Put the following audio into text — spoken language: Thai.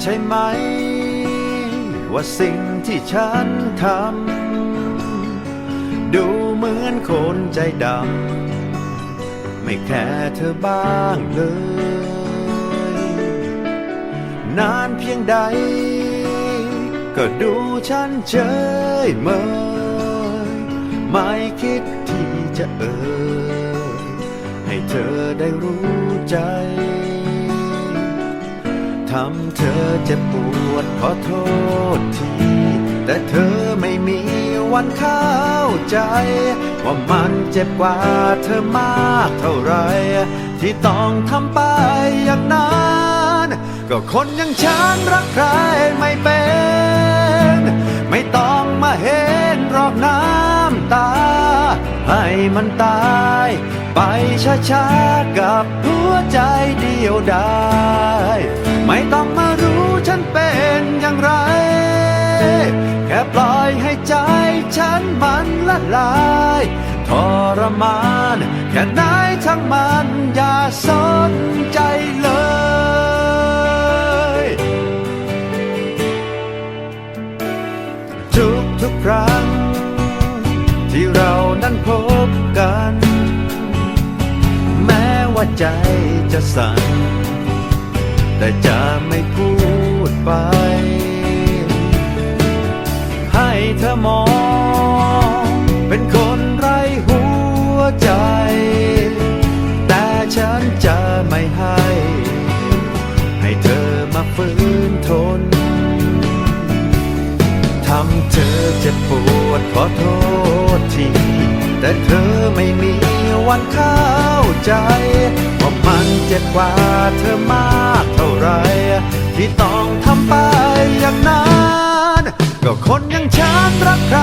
ใช่ไหม ว่าสิ่งที่ฉันทำดูเหมือนคนใจดำไม่แค่เธอบ้างเลย นานเพียงใด ก็ดูฉันเฉยเมยไม่คิดที่จะเอ่ยให้เธอได้รู้ใจ ทำเธอเจ็บปวดขอโทษที แต่เธอไม่มีวันเข้าใจ ว่ามันเจ็บกว่าเธอมากเท่าไร ที่ต้องทำไปอย่างนั้น ก็คนอย่างฉันรักใครไม่เป็น ไม่ต้องมาเห็นรอกน้ำตา ให้มันตาย ไปช้าๆกับหัวใจเดียวได้ ไม่ต้องมารู้ฉันเป็นอย่างไร แค่ปล่อยให้ใจฉันมันละลายทรมานแค่ไหนทั้งมันอย่าสนใจเลยทุกทุกครั้ง ที่เรานั้นพบกัน แม้ว่าใจจะสั่น แต่จะไม่พูดไป ให้เธอมอง เป็นคนไร้หัวใจ แต่ฉันจะไม่ให้ ให้เธอมาฝืนทน ทำเธอเจ็บปวดขอโทษที แต่เธอไม่มีวันเข้าใจว่ามันเจ็บกว่าเธอมากเท่าไร ที่ต้องทำไปอย่างนั้น ก็คนอย่างฉันรักใคร